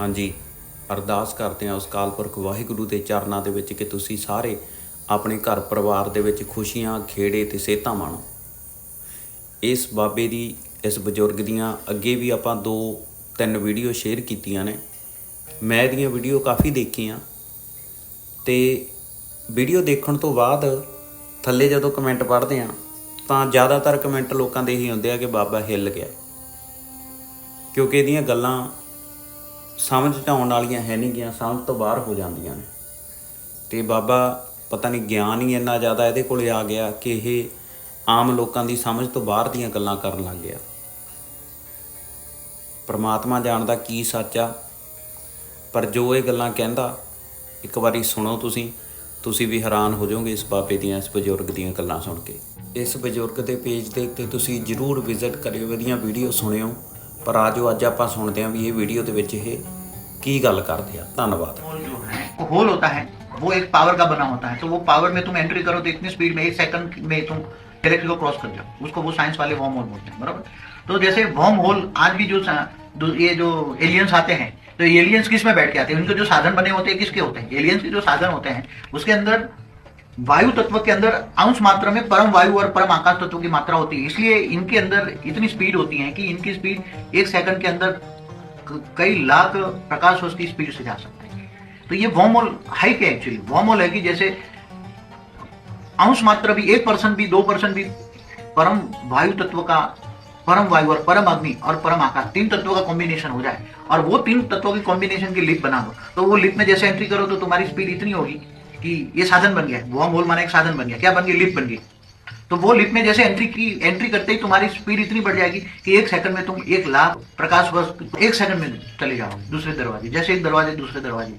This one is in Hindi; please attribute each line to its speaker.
Speaker 1: ਹਾਂਜੀ, ਅਰਦਾਸ ਕਰਦੇ ਹਾਂ ਉਸ ਕਾਲ ਪੁਰਖ ਵਾਹਿਗੁਰੂ ਦੇ ਚਰਨਾਂ ਦੇ ਵਿੱਚ ਕਿ ਤੁਸੀਂ ਸਾਰੇ ਆਪਣੇ ਘਰ ਪਰਿਵਾਰ ਦੇ ਵਿੱਚ ਖੁਸ਼ੀਆਂ, ਖੇੜੇ ਤੇ ਸਿਹਤਾਂ ਮਾਣੋ। ਇਸ ਬਾਬੇ ਦੀ, ਇਸ ਬਜ਼ੁਰਗ ਦੀਆਂ ਅੱਗੇ ਵੀ ਆਪਾਂ ਦੋ, ਤਿੰਨ ਵੀਡੀਓ ਸ਼ੇਅਰ ਕੀਤੀਆਂ ਨੇ। ਮੈਂ ਇਹਦੀਆਂ ਵੀਡੀਓ ਕਾਫੀ ਦੇਖੀਆਂ। ਤੇ ਵੀਡੀਓ ਦੇਖਣ ਤੋਂ ਬਾਅਦ ਥੱਲੇ ਜਦੋਂ ਕਮੈਂਟ ਪੜ੍ਹਦੇ ਆ ਤਾਂ ਜ਼ਿਆਦਾਤਰ ਕਮੈਂਟ ਲੋਕਾਂ ਦੇ ਇਹੀ ਹੁੰਦੇ ਆ ਕਿ ਬਾਬਾ ਹਿੱਲ ਗਿਆ। ਕਿਉਂਕਿ ਇਹਦੀਆਂ ਗੱਲਾਂ ਸਮਝ ਢਾਉਣ ਵਾਲੀਆਂ ਹੈ ਨਹੀਂ ਗਿਆ ਸਮਝ ਤੋਂ ਬਾਹਰ ਹੋ ਜਾਂਦੀਆਂ ਨੇ। ਤੇ ਬਾਬਾ ਪਤਾ ਨਹੀਂ ਗਿਆਨ ਹੀ ਇੰਨਾ ਜ਼ਿਆਦਾ ਇਹਦੇ ਕੋਲੇ ਆ ਗਿਆ ਕਿ ਇਹ ਆਮ ਲੋਕਾਂ ਦੀ ਸਮਝ ਤੋਂ ਬਾਹਰ ਦੀਆਂ ਗੱਲਾਂ ਕਰਨ ਲੱਗ ਗਿਆ। ਪਰਮਾਤਮਾ ਜਾਣਦਾ ਕੀ ਸੱਚ ਆ, ਪਰ ਜੋ ਇਹ ਗੱਲਾਂ ਕਹਿੰਦਾ, ਇੱਕ ਵਾਰੀ ਸੁਣੋ ਤੁਸੀਂ ਤੁਸੀਂ ਵੀ ਹੈਰਾਨ ਹੋ ਜਾਓਗੇ ਇਸ ਬਾਬੇ ਦੀਆਂ, ਇਸ ਬਜ਼ੁਰਗ ਦੀਆਂ ਗੱਲਾਂ ਸੁਣ ਕੇ। ਇਸ ਬਜ਼ੁਰਗ ਦੇ ਪੇਜ ਦੇ ਉੱਤੇ ਤੁਸੀਂ ਜਰੂਰ ਵਿਜ਼ਿਟ ਕਰਿਓ ਇਹਦੀਆਂ ਵੀਡੀਓ ਸੁਣਿਓ। ਪਰ ਆਜੋ ਅੱਜ ਆਪਾਂ ਸੁਣਦੇ ਹਾਂ ਵੀ ਇਹ ਵੀਡੀਓ ਦੇ ਵਿੱਚ ਇਹ ਕੀ ਗੱਲ ਕਰਦੇ ਆ ਧੰਨਵਾਦ
Speaker 2: होल जो है वो होल होता है वो एक पावर का बना होता है तो वो पावर में तुम एंट्री करो तो इतनी स्पीड में एक सेकंड में तुम गैलेक्सी को क्रॉस कर जाओ उसको वो साइंस वाले वॉर्म होल बोलते हैं बराबर तो जैसे वॉर्म होल आज भी जो सा- दो- ये जो एलियंस आते हैं तो एलियंस किस में बैठ के आते हैं उनके जो साधन बने होते हैं किसके होते हैं एलियंस के जो साधन होते हैं उसके अंदर वायु तत्व के अंदर अंश मात्रा में परम वायु और परम आकाश तत्व की मात्रा होती है। इसलिए इनके अंदर इतनी स्पीड होती है कि इनकी स्पीड एक सेकंड के अंदर कई लाख प्रकाश वर्ष की स्पीड से जा सकते हैं। तो ये वॉर्मोल है क्या एक्चुअली वॉमोल है कि जैसे अंश मात्र भी एक परसेंट भी, दो परसेंट भी, परम वायु तत्व का, परम वायु और परम अग्नि और परम आकाश, तीन तत्वों का कॉम्बिनेशन हो जाए। और वो तीन तत्वों की कॉम्बिनेशन की लिप बना दो तो वो लिप में जैसे एंट्री करो तो तुम्हारी स्पीड इतनी होगी। कि ये साधन बन गया वॉर्म होल माना एक साधन बन गया। क्या बन गया? लिप बन गई तो वो लिप में जैसे एंट्री की एंट्री करते ही तुम्हारी स्पीड इतनी बढ़ जाएगी कि एक सेकंड में तुम एक लाख प्रकाश वर्ष एक सेकंड में चले जाओगे दूसरे दरवाजे जैसे एक दरवाजे, दूसरे दरवाजे।